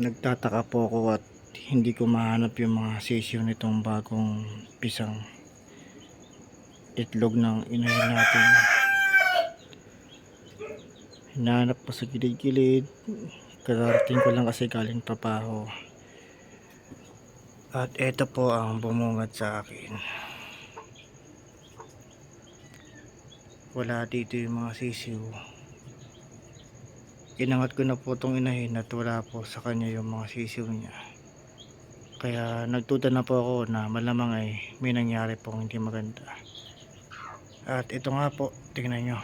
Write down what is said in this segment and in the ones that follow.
nagtataka po ako at hindi ko mahanap yung mga sisyo nitong bagong pisang itlog ng inahin natin. Hinahanap ko sa gilid-gilid kararating ko lang kasi galing trabaho at eto po ang bumungad sa akin. Wala dito yung mga sisiw inangat ko na po itong inahin at wala po sa kanya yung mga sisiw niya. Kaya nagtuta na po ako na malamang ay may nangyari pong hindi maganda. At ito nga po tingnan nyo.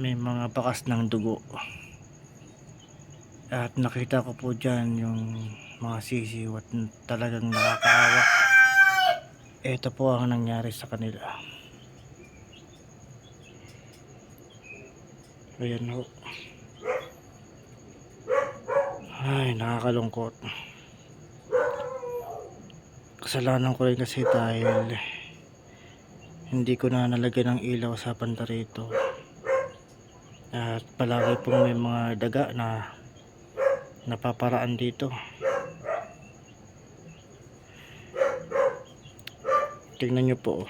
May mga bakas ng dugo. At nakita ko po dyan yung mga sisiw at talagang nakakaawa. Ito po ang nangyari sa kanila ayan ho ay nakakalungkot. Kasalanan ko rin kasi dahil hindi ko na nalagyan ng ilaw sa banda rito. At palagi pong may mga daga na napaparaan dito. Tingnan nyo po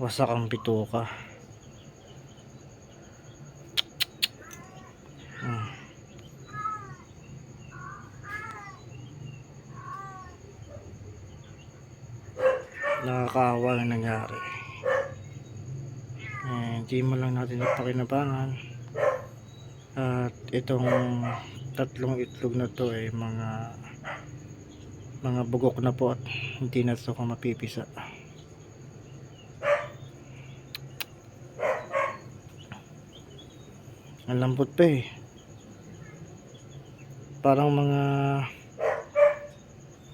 wasak ang bituka Hmm. nakakaawa ang nangyari. Eh, hindi mo lang natin napakinabangan at itong tatlong itlog na to ay mga mga bugok na po at hindi na ito mapipisa ang lambot pa eh. Parang mga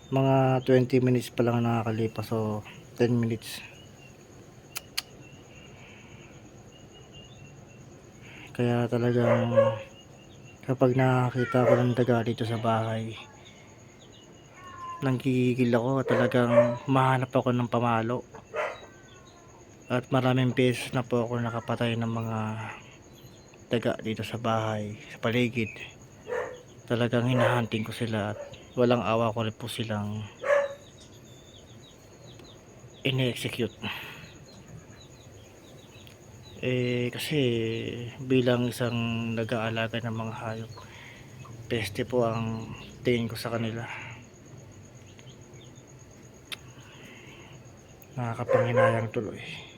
mga 20 minutes pa lang nakakalipas so 10 minutes. Kaya talagang kapag nakakita ko ng daga dito sa bahay nanggigigil ako talagang mahanap ako ng pamalo. At maraming beses na po ako nakapatay ng mga daga dito sa bahay sa paligid. Talagang hinahunting ko sila at walang awa ko rin po silang ine-execute. Eh kasi bilang isang nag-aalaga ng mga hayop peste po ang tingin ko sa kanila. Nakakapanghinayang tuloy